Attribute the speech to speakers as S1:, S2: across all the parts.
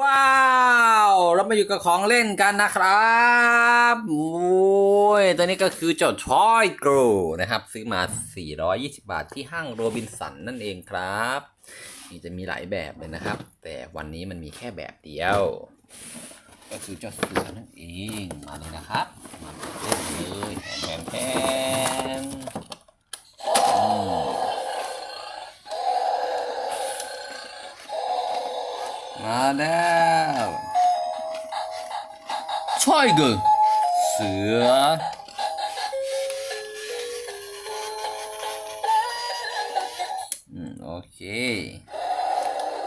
S1: ว้าวเรามาอยู่กับของเล่นกันนะครับโอ้ยตัวนี้ก็คือเจ้าทอยกรูนะครับ ซื้อมา 420 บาทที่ห้างโรบินสันนั่นเองครับนี่จะมีหลายแบบเลยนะครับ แต่วันนี้มันมีแค่แบบเดียว ก็คือเจ้าเสือนั่นเองมาเลยนะครับ มาเล่นเลยแทนแทน มาแล้วช่อยกุเสืออืมโอเค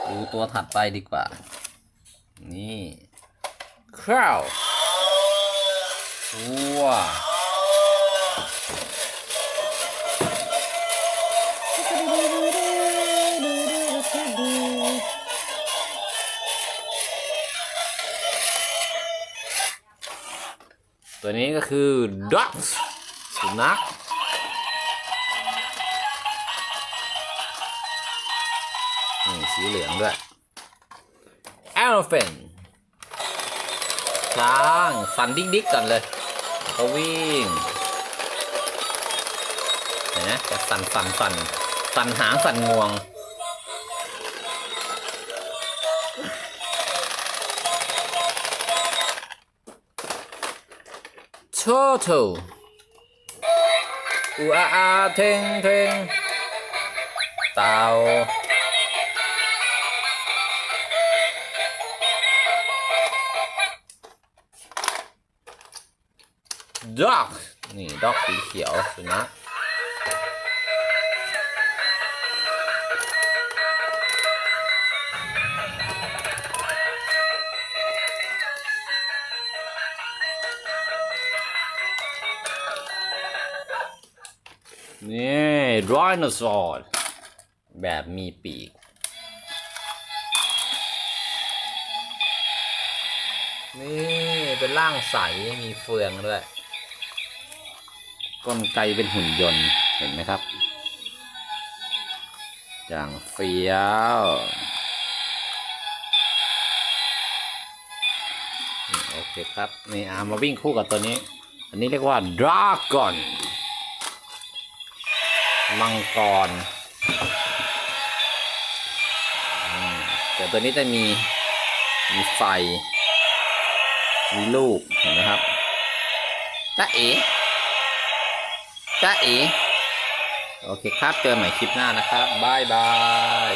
S1: ดูตัวถัดไปดีกว่า นี่ครา ตัวนี้ก็คือ dog สุนัขนี่สีเหลืองด้วย elephant ช้างฟันดิ๊กดิ๊กก่อนเลยเขาวิ่งเห็นไหมจะสั่นสั่นสั่นสั่นหางสั่นงวง turtle อูอาอาเทงเทงเต่าด็อกนี่ดอกสีเขียวสุนัข นี่ dinosaur แบบมีปีก นี่เป็นร่างใส มีเฟืองด้วยกลไกเป็นหุ่นยนต์เห็นไหมครับ อย่างเฟี้ยวโอเคครับ นี่อามาวิ่งคู่กับตัวนี้ อันนี้เรียกว่าดราก้อน มังกรอืมแต่ตัวนี้จะมีมีไฟ มีลูกเห็นไหมครับจ้าเอ๋จ้าเอ๋โอเคครับ เจอใหม่คลิปหน้านะครับบายบาย